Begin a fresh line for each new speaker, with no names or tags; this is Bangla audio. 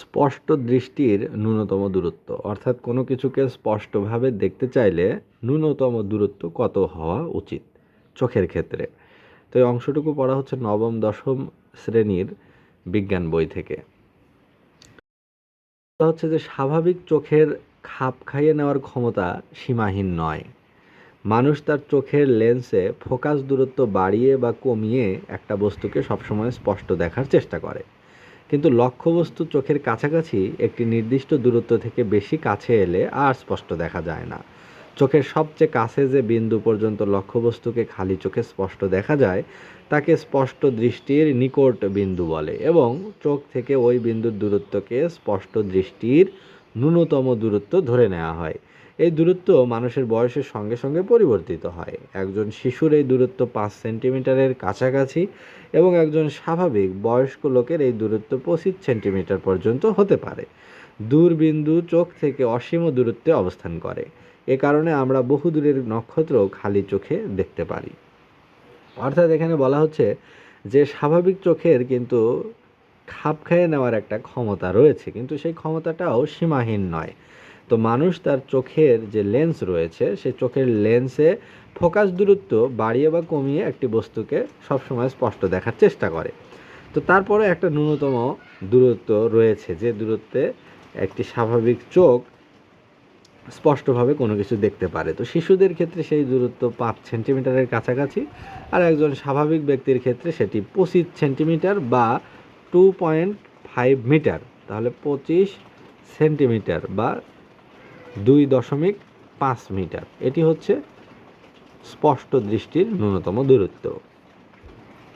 স্পষ্ট দৃষ্টির ন্যূনতম দূরত্ব। অর্থাৎ কোনো কিছুকে স্পষ্টভাবে দেখতে চাইলে ন্যূনতম দূরত্ব কত হওয়া উচিত চোখের ক্ষেত্রে। তো এই অংশটুকু পড়া হচ্ছে নবম, দশম শ্রেণির বিজ্ঞান বই থেকে। হচ্ছে যে স্বাভাবিক চোখের খাপ খাইয়ে নেওয়ার ক্ষমতা সীমাহীন নয়। মানুষ তার চোখের লেন্সে ফোকাস দূরত্ব বাড়িয়ে বা কমিয়ে একটা বস্তুকে সবসময় স্পষ্ট দেখার চেষ্টা করে। কিন্তু লক্ষ্যবস্তু চোখের কাছাকাছি একটি নির্দিষ্ট দূরত্ব থেকে বেশি কাছে এলে আর স্পষ্ট দেখা যায় না। চোখের সবচেয়ে কাছে যে বিন্দু পর্যন্ত লক্ষ্যবস্তুকে খালি চোখে স্পষ্ট দেখা যায়, তাকে স্পষ্ট দৃষ্টির নিকট বিন্দু বলে এবং চোখ থেকে ওই বিন্দুর দূরত্বকে স্পষ্ট দৃষ্টির ন্যূনতম দূরত্ব ধরে নেওয়া হয়। এই দূরত্ব মানুষের বয়সের সঙ্গে সঙ্গে পরিবর্তিত হয়। একজন শিশুর এই দূরত্ব পাঁচ সেন্টিমিটারের কাছাকাছি এবং একজন স্বাভাবিক বয়স্ক লোকের এই দূরত্ব পঁচিশ সেন্টিমিটার পর্যন্ত হতে পারে। দূরবিন্দু চোখ থেকে অসীম দূরত্বে অবস্থান করে। এ কারণে আমরা বহু দূরের নক্ষত্র খালি চোখে দেখতে পারি। অর্থাৎ এখানে বলা হচ্ছে যে স্বাভাবিক চোখের কিন্তু খাপ খাইয়ে নেওয়ার একটা ক্ষমতা রয়েছে, কিন্তু সেই ক্ষমতাটাও সীমাহীন নয়। তো মানুষ তার চোখের যে লেন্স রয়েছে, সেই চোখের লেন্সে ফোকাস দূরত্ব বাড়িয়ে বা কমিয়ে একটি বস্তুকে সবসময় স্পষ্ট দেখার চেষ্টা করে। তো তারপরে একটা ন্যূনতম দূরত্ব রয়েছে, যে দূরত্বে একটি স্বাভাবিক চোখ স্পষ্টভাবে কোনো কিছু দেখতে পারে। তো শিশুদের ক্ষেত্রে সেই দূরত্ব পাঁচ সেন্টিমিটারের কাছাকাছি, আর একজন স্বাভাবিক ব্যক্তির ক্ষেত্রে সেটি পঁচিশ সেন্টিমিটার বা টু পয়েন্ট ফাইভ মিটার তাহলে পঁচিশ সেন্টিমিটার বা দুই দশমিক পাঁচ মিটার। এটি হচ্ছে স্পষ্ট দৃষ্টির ন্যূনতম দূরত্ব।